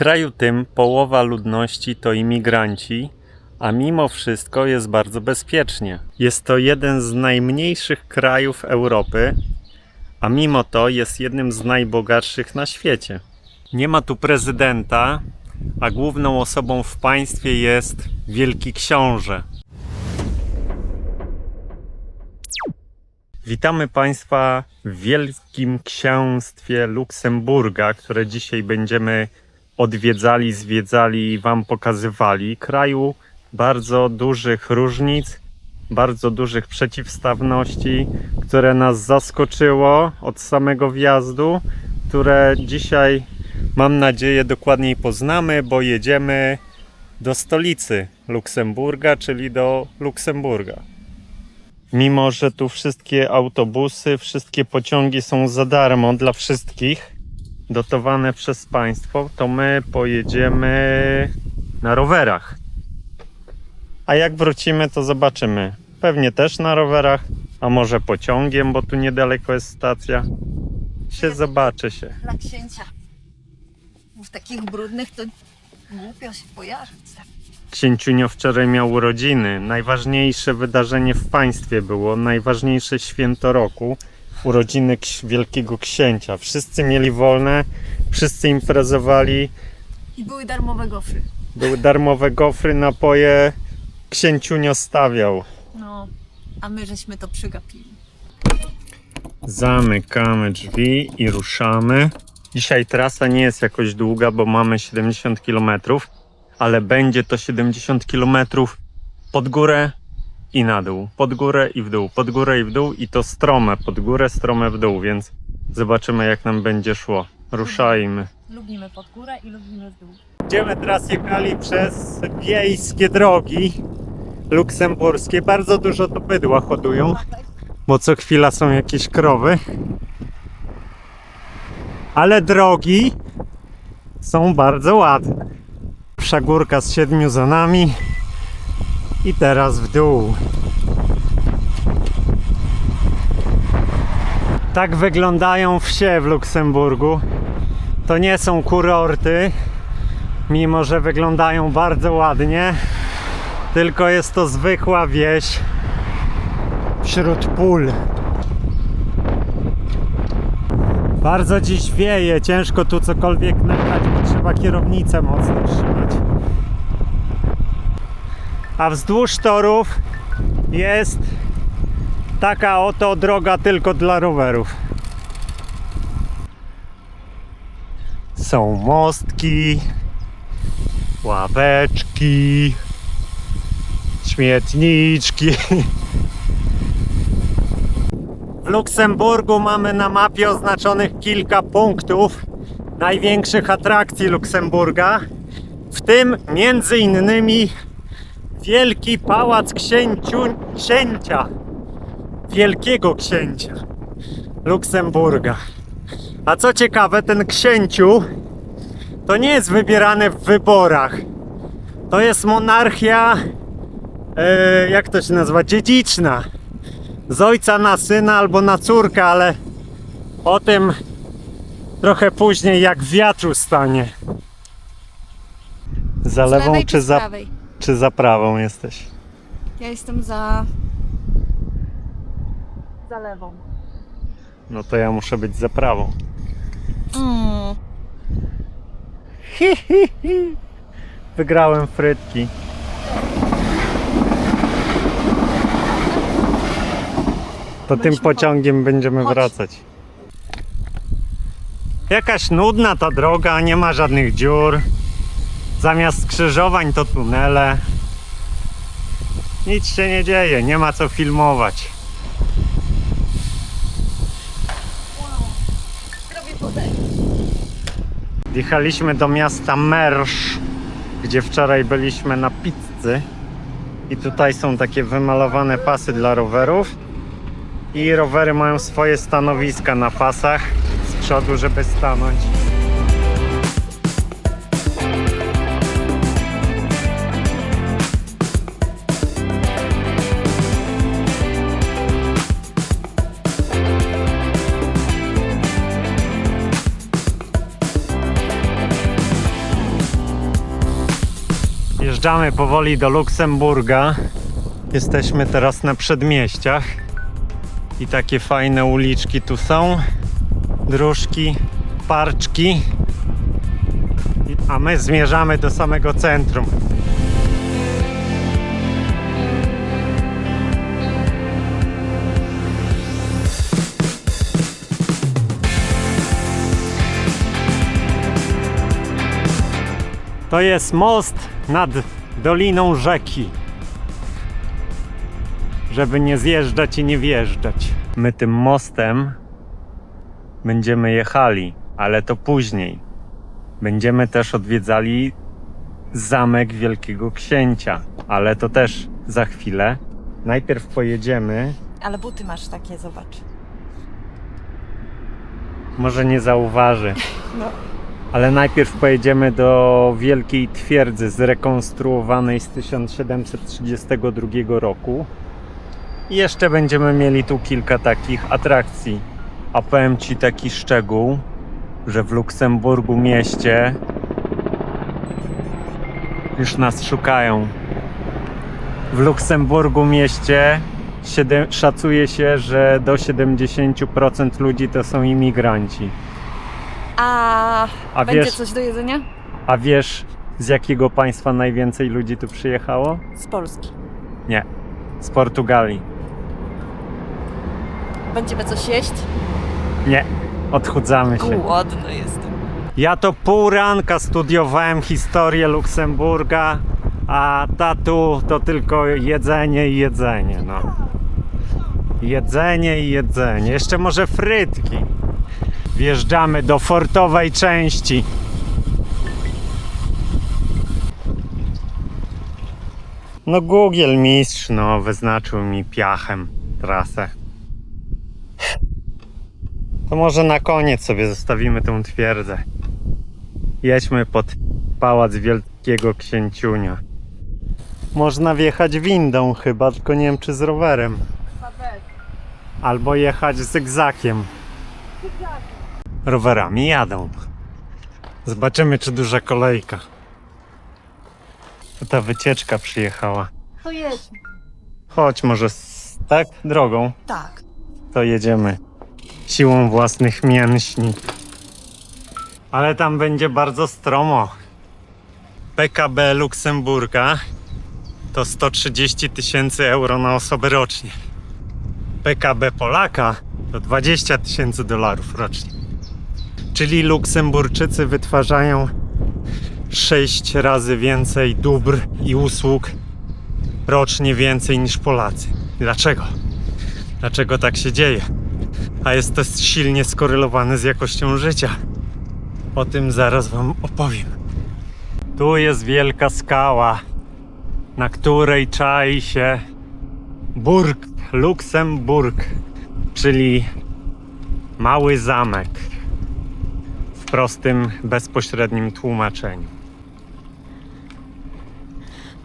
kraju tym połowa ludności to imigranci, a mimo wszystko jest bardzo bezpiecznie. Jest to jeden z najmniejszych krajów Europy, a mimo to jest jednym z najbogatszych na świecie. Nie ma tu prezydenta, a główną osobą w państwie jest Wielki Książę. Witamy Państwa w Wielkim Księstwie Luksemburga, które dzisiaj będziemy odwiedzali, zwiedzali i Wam pokazywali. Kraju bardzo dużych różnic, bardzo dużych przeciwstawności, które nas zaskoczyło od samego wjazdu, które dzisiaj mam nadzieję dokładniej poznamy, bo jedziemy do stolicy Luksemburga, czyli do Luksemburga. Mimo, że tu wszystkie autobusy, wszystkie pociągi są za darmo dla wszystkich, dotowane przez państwo, to my pojedziemy na rowerach. A jak wrócimy, to zobaczymy. Pewnie też na rowerach, a może pociągiem, bo tu niedaleko jest stacja. Się zobaczy się. dla księcia. W takich brudnych to głupio się pojarzać. Księciunio wczoraj miał urodziny. Najważniejsze wydarzenie w państwie było, najważniejsze święto roku. Urodziny Wielkiego Księcia. Wszyscy mieli wolne, wszyscy imprezowali. I były darmowe gofry. Były darmowe gofry, napoje. Księciunio stawiał. No, a my żeśmy to przygapili. Zamykamy drzwi i ruszamy. Dzisiaj trasa nie jest jakoś długa, bo mamy 70 km, ale będzie to 70 km pod górę i na dół, pod górę i w dół, pod górę i w dół i to strome pod górę, strome w dół, więc zobaczymy jak nam będzie szło. Ruszajmy. Lubimy pod górę i lubimy w dół. Będziemy teraz jechali przez wiejskie drogi luksemburskie. Bardzo dużo to bydła hodują bo co chwila są jakieś krowy. Ale drogi są bardzo ładne. Pierwsza górka z siedmiu za nami i teraz w dół. Tak wyglądają wsie w Luksemburgu. To nie są kurorty, mimo że wyglądają bardzo ładnie, tylko jest to zwykła wieś wśród pól. Bardzo dziś wieje, ciężko tu cokolwiek nagrać, bo trzeba kierownicę mocno trzymać. A wzdłuż torów jest taka oto droga tylko dla rowerów. Są mostki, ławeczki, śmietniczki. W Luksemburgu mamy na mapie oznaczonych kilka punktów największych atrakcji Luksemburga, w tym między innymi Wielki Pałac Księciu, Księcia, Wielkiego Księcia Luksemburga. A co ciekawe, ten księciu to nie jest wybierany w wyborach. To jest monarchia, e, jak to się nazywa, dziedziczna z ojca na syna albo na córkę, ale o tym trochę później, jak wiatru stanie. Za lewą czy z za, prawej? Czy za prawą jesteś? Ja jestem za... Za lewą. No to ja muszę być za prawą. Mm. Hi, hi, hi. Wygrałem frytki. To tym pociągiem będziemy Chodź. wracać. Jakaś nudna ta droga, nie ma żadnych dziur. Zamiast skrzyżowań to tunele. Nic się nie dzieje, nie ma co filmować. Wjechaliśmy do miasta Mersz, gdzie wczoraj byliśmy na pizzy. I tutaj są takie wymalowane pasy dla rowerów. I rowery mają swoje stanowiska na pasach z przodu, żeby stanąć. Wjeżdżamy powoli do Luksemburga. Jesteśmy teraz na przedmieściach. I takie fajne uliczki tu są. Dróżki, parczki. A my zmierzamy do samego centrum. To jest most nad doliną rzeki. Żeby nie zjeżdżać i nie wjeżdżać. My tym mostem będziemy jechali, ale to później. Będziemy też odwiedzali zamek Wielkiego Księcia, ale to też za chwilę. Najpierw pojedziemy, Ale buty masz takie, zobacz. może nie zauważy. No. Ale najpierw pojedziemy do wielkiej twierdzy zrekonstruowanej z 1732 roku. I jeszcze będziemy mieli tu kilka takich atrakcji. A powiem Ci taki szczegół, że w Luksemburgu mieście już nas szukają. W Luksemburgu mieście szacuje się, że do 70% ludzi to są imigranci. A, A będzie wiesz, coś do jedzenia? a wiesz, z jakiego państwa najwięcej ludzi tu przyjechało? Z Polski. Nie, z Portugalii. Będziemy coś jeść? Nie, odchudzamy się. Głodny jestem. Ja to pół ranka studiowałem historię Luksemburga, a tatu to tylko jedzenie i jedzenie, no. Jedzenie i jedzenie. Jeszcze może frytki. Wjeżdżamy do fortowej części. No Google mistrz, no, wyznaczył mi piachem trasę. To może na koniec sobie zostawimy tą twierdzę. Jedźmy pod pałac Wielkiego Księciunia. Można wjechać windą chyba, tylko nie wiem czy z rowerem. Albo jechać zygzakiem. Rowerami jadą. Zobaczymy czy duża kolejka. Ta wycieczka przyjechała. To jedźmy. Chodź może z... tak drogą. Tak. to jedziemy siłą własnych mięśni. Ale tam będzie bardzo stromo. PKB Luksemburga to 130 tysięcy euro na osobę rocznie. PKB Polaka to 20 tysięcy dolarów rocznie. Czyli Luksemburczycy wytwarzają 6 razy więcej dóbr i usług rocznie więcej niż Polacy. Dlaczego? Dlaczego tak się dzieje? A jest to silnie skorelowane z jakością życia. O tym zaraz Wam opowiem. Tu jest wielka skała, na której czai się Burg Luksemburg, czyli mały zamek prostym, bezpośrednim tłumaczeniu.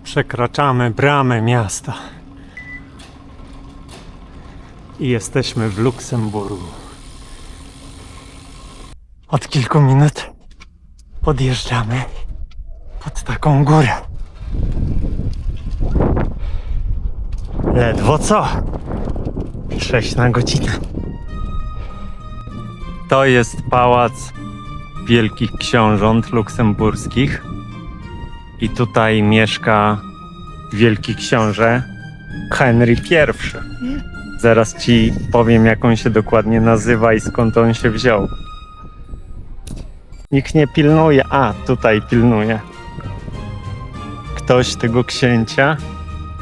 Przekraczamy bramę miasta i jesteśmy w Luksemburgu. Od kilku minut podjeżdżamy pod taką górę. Ledwo co? 6 na godzinę. To jest pałac Wielkich Książąt Luksemburskich. I tutaj mieszka Wielki Książę Henry I. Zaraz ci powiem, jak on się dokładnie nazywa i skąd on się wziął. Nikt nie pilnuje. A, tutaj pilnuje. Ktoś tego księcia.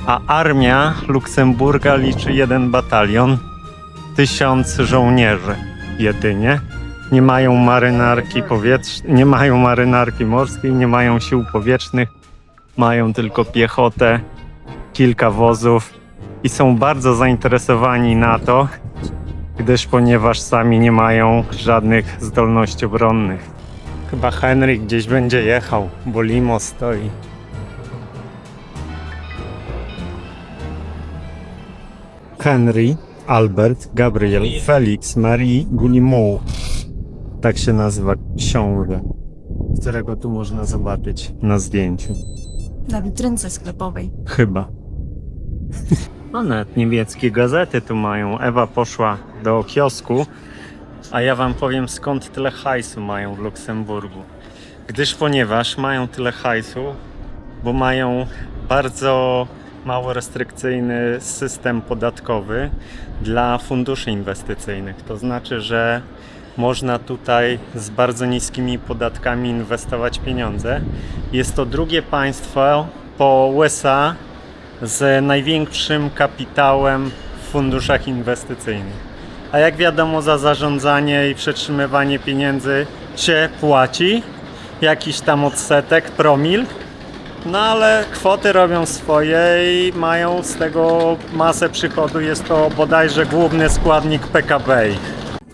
A armia Luksemburga liczy jeden batalion. Tysiąc żołnierzy jedynie. Nie mają marynarki powietrznej, nie mają marynarki morskiej, nie mają sił powietrznych. Mają tylko piechotę, kilka wozów i są bardzo zainteresowani NATO, gdyż ponieważ sami nie mają żadnych zdolności obronnych. Chyba Henry gdzieś będzie jechał, bo limo stoi. Henry, Albert, Gabriel, Felix, Marie Guillemot. Tak się nazywa książę, którego tu można zobaczyć na zdjęciu. Na witrynce sklepowej. Chyba. No nawet niemieckie gazety tu mają. Ewa poszła do kiosku, a ja wam powiem skąd tyle hajsu mają w Luksemburgu. Gdyż ponieważ mają tyle hajsu, bo mają bardzo mało restrykcyjny system podatkowy dla funduszy inwestycyjnych. To znaczy, że można tutaj z bardzo niskimi podatkami inwestować pieniądze. Jest to drugie państwo po USA z największym kapitałem w funduszach inwestycyjnych. A jak wiadomo, za zarządzanie i przetrzymywanie pieniędzy się płaci jakiś tam odsetek, promil. No ale kwoty robią swoje i mają z tego masę przychodu. Jest to bodajże główny składnik PKB.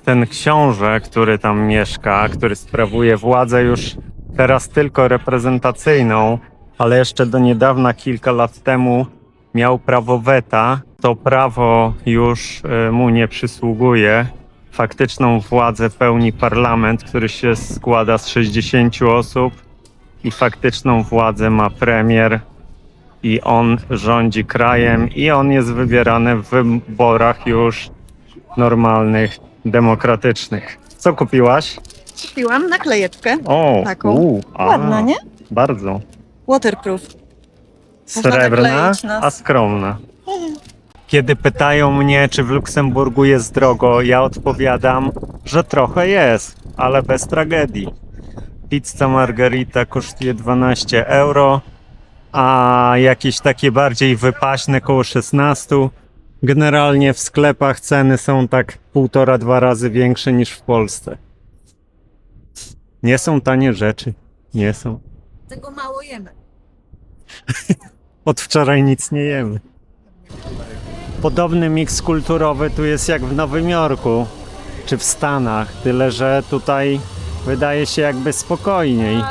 Ten książę, który tam mieszka, który sprawuje władzę już teraz tylko reprezentacyjną, ale jeszcze do niedawna, kilka lat temu, miał prawo weta. To prawo już y, mu nie przysługuje. Faktyczną władzę pełni parlament, który się składa z 60 osób i faktyczną władzę ma premier i on rządzi krajem i on jest wybierany w wyborach już normalnych, demokratycznych. Co kupiłaś? Kupiłam naklejeczkę. O, Taką. u, a, Ładna, nie? Bardzo. Waterproof. Srebrna, nakleić na- a skromna. Kiedy pytają mnie, czy w Luksemburgu jest drogo, ja odpowiadam, że trochę jest, ale bez tragedii. Pizza margarita kosztuje 12 euro, a jakieś takie bardziej wypaśne koło 16. Generalnie w sklepach ceny są tak półtora, dwa razy większe niż w Polsce. Nie są tanie rzeczy. Nie są. Tego mało jemy. Od wczoraj nic nie jemy. Podobny miks kulturowy tu jest jak w Nowym Jorku czy w Stanach, tyle że tutaj wydaje się jakby spokojniej.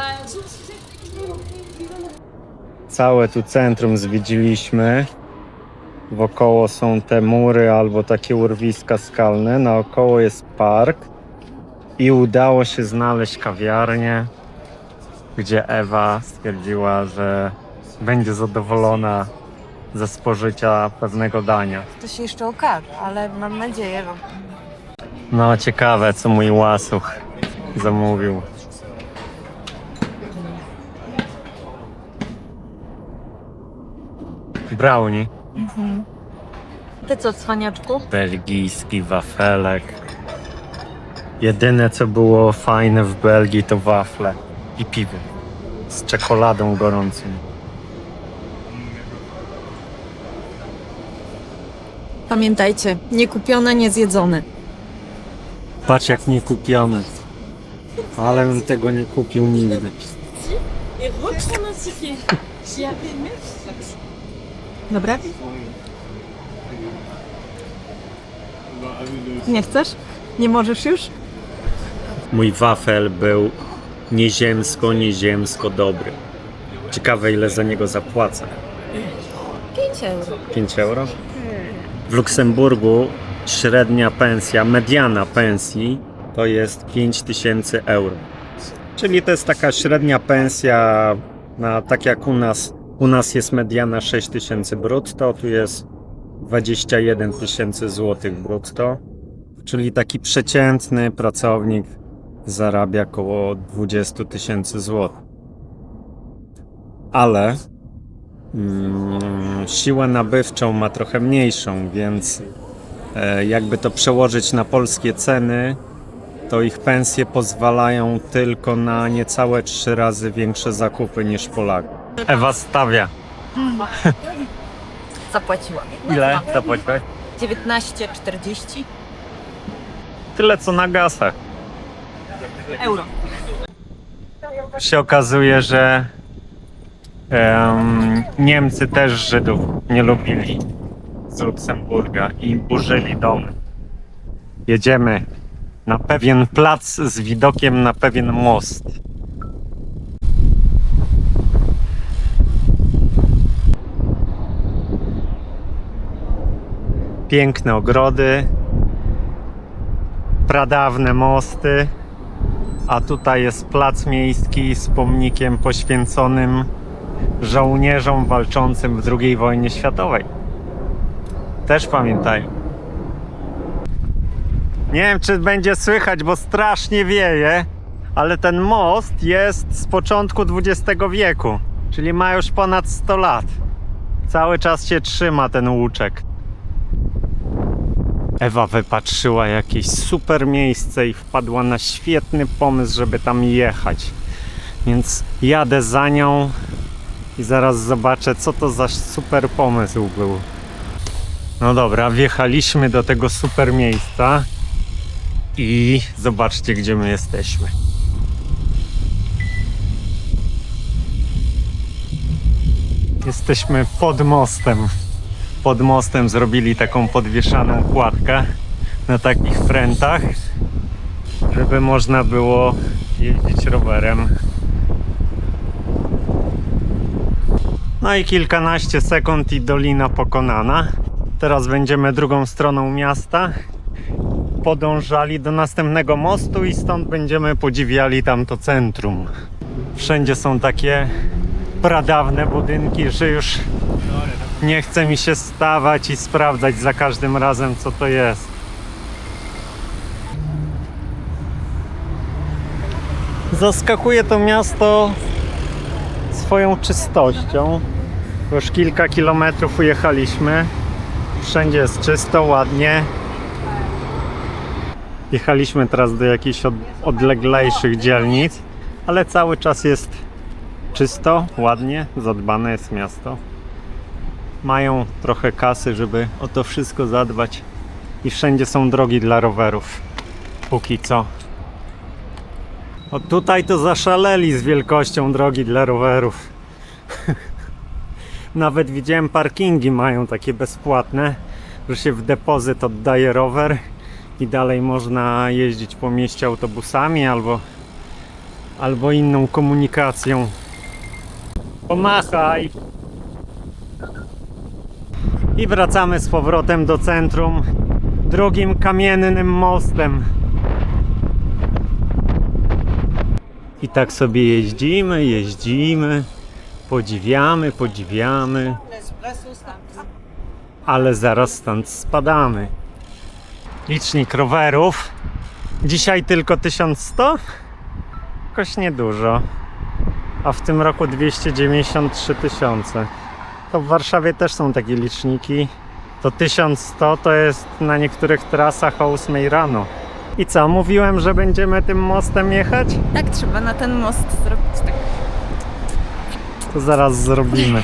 Całe tu centrum zwiedziliśmy. Wokoło są te mury albo takie urwiska skalne. Naokoło jest park. I udało się znaleźć kawiarnię, gdzie Ewa stwierdziła, że będzie zadowolona ze spożycia pewnego dania. To się jeszcze okaże, ale mam nadzieję, że No ciekawe, co mój łasuch zamówił. Brownie. Ty co, cwaniaczku? Belgijski wafelek. Jedyne co było fajne w Belgii to wafle i piwo z czekoladą gorącą. Pamiętajcie, nie kupione, nie zjedzone. Patrz jak nie kupione. Ale bym tego nie kupił nigdy. Dobra? Nie chcesz? Nie możesz już? Mój wafel był nieziemsko, nieziemsko dobry. Ciekawe ile za niego zapłacę. 5 euro. 5 euro? W Luksemburgu średnia pensja, mediana pensji to jest 5000 euro. Czyli to jest taka średnia pensja, na, tak jak u nas. U nas jest mediana 6000 brutto, tu jest 21 tysięcy złotych brutto. Czyli taki przeciętny pracownik zarabia około 20 tysięcy złotych. Ale mm, siłę nabywczą ma trochę mniejszą, więc e, jakby to przełożyć na polskie ceny, to ich pensje pozwalają tylko na niecałe trzy razy większe zakupy niż Polaków. Ewa stawia. Zapłaciłam. Ile zapłaciłeś? 19,40 Tyle co na gasach. euro. się okazuje, że em, Niemcy też Żydów nie lubili z Luksemburga i burzyli domy. Jedziemy na pewien plac z widokiem na pewien most. Piękne ogrody, pradawne mosty. A tutaj jest plac miejski z pomnikiem poświęconym żołnierzom walczącym w II wojnie światowej. Też pamiętają. Nie wiem, czy będzie słychać, bo strasznie wieje, ale ten most jest z początku XX wieku, czyli ma już ponad 100 lat. Cały czas się trzyma ten łuczek. Ewa wypatrzyła jakieś super miejsce i wpadła na świetny pomysł, żeby tam jechać. Więc jadę za nią i zaraz zobaczę, co to za super pomysł był. No dobra, wjechaliśmy do tego super miejsca i zobaczcie, gdzie my jesteśmy. Jesteśmy pod mostem. Pod mostem zrobili taką podwieszaną kładkę na takich prętach, żeby można było jeździć rowerem. No i kilkanaście sekund i dolina pokonana. Teraz będziemy drugą stroną miasta. Podążali do następnego mostu i stąd będziemy podziwiali tamto centrum. Wszędzie są takie pradawne budynki, że już nie chce mi się stawać i sprawdzać za każdym razem, co to jest. Zaskakuje to miasto swoją czystością. Już kilka kilometrów ujechaliśmy. Wszędzie jest czysto, ładnie. Jechaliśmy teraz do jakichś od, odleglejszych dzielnic, ale cały czas jest czysto, ładnie, zadbane jest miasto. Mają trochę kasy, żeby o to wszystko zadbać i wszędzie są drogi dla rowerów. Póki co. O tutaj to zaszaleli z wielkością drogi dla rowerów. Nawet widziałem parkingi mają takie bezpłatne, że się w depozyt oddaje rower i dalej można jeździć po mieście autobusami albo, albo inną komunikacją. Pomachaj! I wracamy z powrotem do centrum drugim kamiennym mostem. I tak sobie jeździmy, jeździmy, podziwiamy, podziwiamy, ale zaraz stąd spadamy. Licznik rowerów. Dzisiaj tylko 1100? Jakoś niedużo. A w tym roku 293 tysiące. To w Warszawie też są takie liczniki. To 1100 to jest na niektórych trasach o 8 rano. I co, mówiłem, że będziemy tym mostem jechać? Tak, trzeba na ten most zrobić tak. To zaraz zrobimy.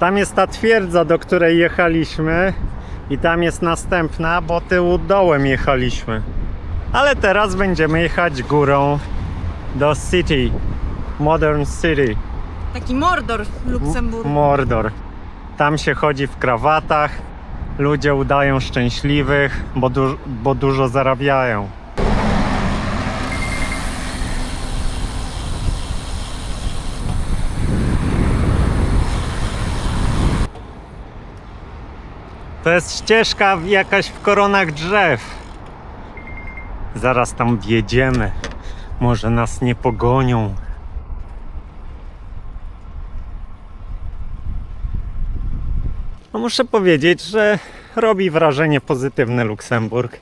Tam jest ta twierdza, do której jechaliśmy i tam jest następna, bo tyłu dołem jechaliśmy. Ale teraz będziemy jechać górą do City, Modern City, Taki Mordor w Luksemburgu. Mordor. Tam się chodzi w krawatach, ludzie udają szczęśliwych, bo, du- bo dużo zarabiają. To jest ścieżka jakaś w koronach drzew. Zaraz tam wjedziemy. Może nas nie pogonią. No muszę powiedzieć, że robi wrażenie pozytywne Luksemburg.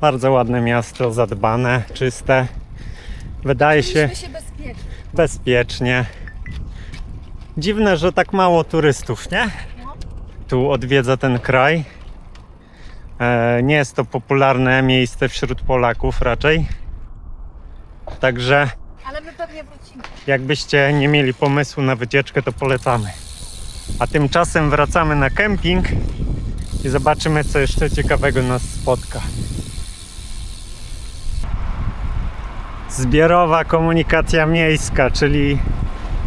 Bardzo ładne miasto, zadbane, czyste. Wydaje się się bezpiecznie. bezpiecznie. Dziwne, że tak mało turystów, nie? Tu odwiedza ten kraj. E, nie jest to popularne miejsce wśród Polaków raczej. Także Ale my pewnie wrócimy. jakbyście nie mieli pomysłu na wycieczkę, to polecamy. A tymczasem wracamy na kemping i zobaczymy, co jeszcze ciekawego nas spotka. Zbiorowa komunikacja miejska, czyli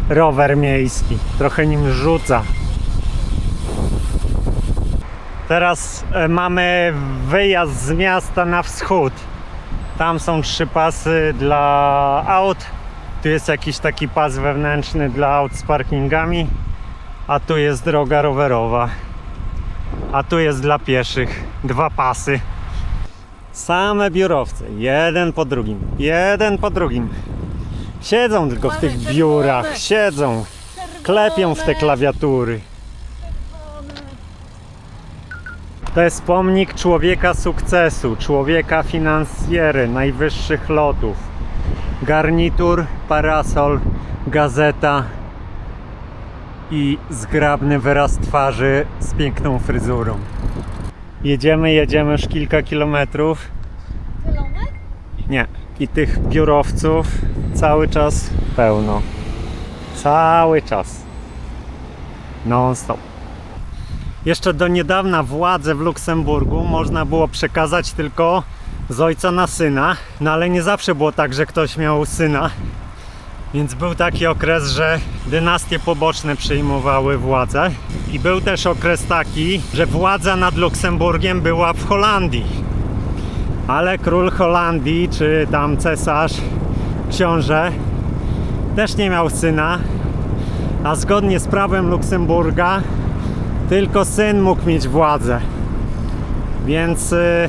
rower miejski. Trochę nim rzuca. Teraz e, mamy wyjazd z miasta na wschód. Tam są trzy pasy dla aut. Tu jest jakiś taki pas wewnętrzny dla aut z parkingami. A tu jest droga rowerowa. A tu jest dla pieszych. Dwa pasy. Same biurowce. Jeden po drugim. Jeden po drugim. Siedzą tylko w tych biurach. Siedzą. Klepią w te klawiatury. To jest pomnik człowieka sukcesu, człowieka finansjery, najwyższych lotów. Garnitur, parasol, gazeta i zgrabny wyraz twarzy z piękną fryzurą. Jedziemy, jedziemy już kilka kilometrów. Nie. I tych biurowców cały czas pełno. Cały czas. Non stop. Jeszcze do niedawna władzę w Luksemburgu można było przekazać tylko z ojca na syna, no ale nie zawsze było tak, że ktoś miał syna. Więc był taki okres, że dynastie poboczne przejmowały władzę. I był też okres taki, że władza nad Luksemburgiem była w Holandii. Ale król Holandii, czy tam cesarz, książę, też nie miał syna, a zgodnie z prawem Luksemburga tylko syn mógł mieć władzę. Więc y,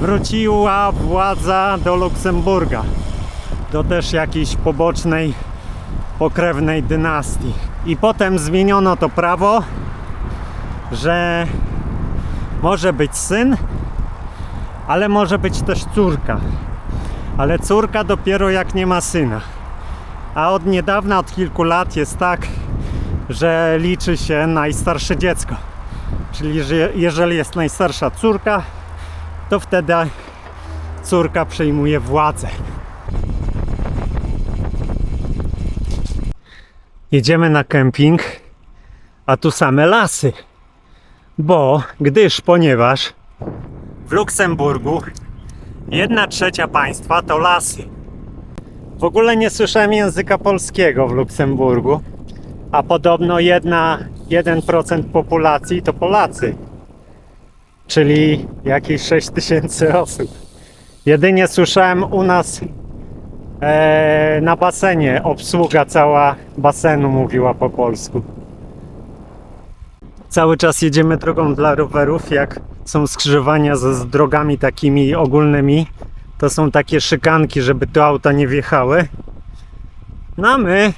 wróciła władza do Luksemburga, do też jakiejś pobocznej, pokrewnej dynastii. I potem zmieniono to prawo, że może być syn, ale może być też córka. Ale córka dopiero jak nie ma syna. A od niedawna, od kilku lat jest tak, że liczy się najstarsze dziecko. Czyli że jeżeli jest najstarsza córka, to wtedy córka przejmuje władzę. Jedziemy na kemping, a tu same lasy. Bo, gdyż, ponieważ w Luksemburgu jedna trzecia państwa to lasy. W ogóle nie słyszałem języka polskiego w Luksemburgu, a podobno jedna, 1% populacji to Polacy, czyli jakieś 6 tysięcy osób. Jedynie słyszałem u nas e, na basenie obsługa cała basenu mówiła po polsku. Cały czas jedziemy drogą dla rowerów, jak są skrzyżowania ze z drogami takimi ogólnymi, to są takie szykanki, żeby tu auta nie wjechały. No a my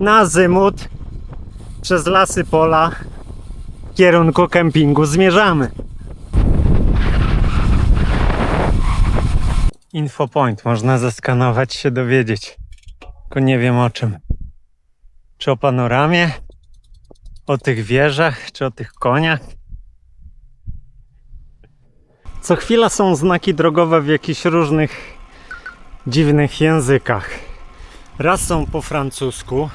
na azymut przez lasy pola w kierunku kempingu zmierzamy. Infopoint, można zeskanować się dowiedzieć. Tylko nie wiem o czym. Czy o panoramie? O tych wieżach? Czy o tych koniach? Co chwila są znaki drogowe w jakichś różnych dziwnych językach. Raz są po francusku,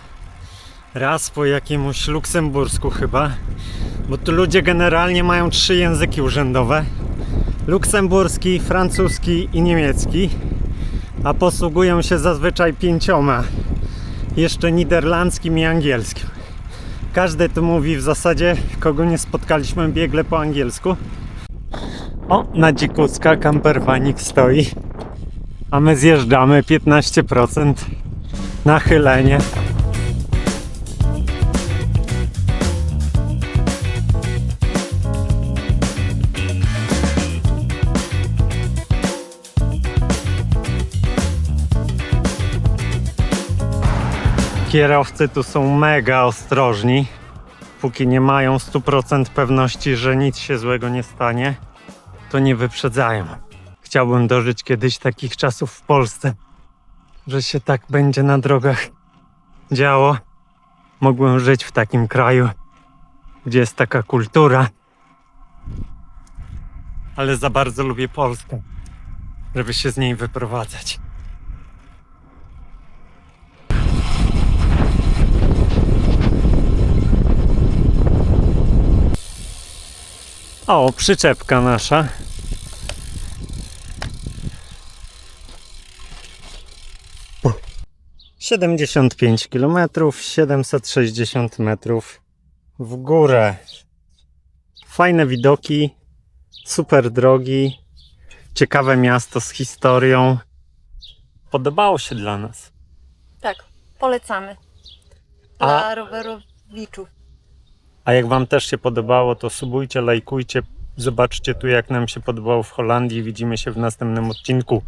raz po jakimś luksembursku chyba, bo tu ludzie generalnie mają trzy języki urzędowe. Luksemburski, francuski i niemiecki, a posługują się zazwyczaj pięcioma. Jeszcze niderlandzkim i angielskim. Każdy tu mówi w zasadzie, kogo nie spotkaliśmy biegle po angielsku. O, na dzikucka kamperwanik stoi. A my zjeżdżamy 15% nachylenie. Kierowcy tu są mega ostrożni, póki nie mają 100% pewności, że nic się złego nie stanie to nie wyprzedzają. Chciałbym dożyć kiedyś takich czasów w Polsce, że się tak będzie na drogach działo. Mógłbym żyć w takim kraju, gdzie jest taka kultura. Ale za bardzo lubię Polskę, żeby się z niej wyprowadzać. O, przyczepka nasza. Siedemdziesiąt pięć kilometrów, siedemset metrów w górę. Fajne widoki, super drogi, ciekawe miasto z historią. Podobało się dla nas. Tak, polecamy. A- Dla rowerowiczów. A jak Wam też się podobało, to subujcie, lajkujcie. Zobaczcie tu, jak nam się podobało w Holandii. Widzimy się w następnym odcinku.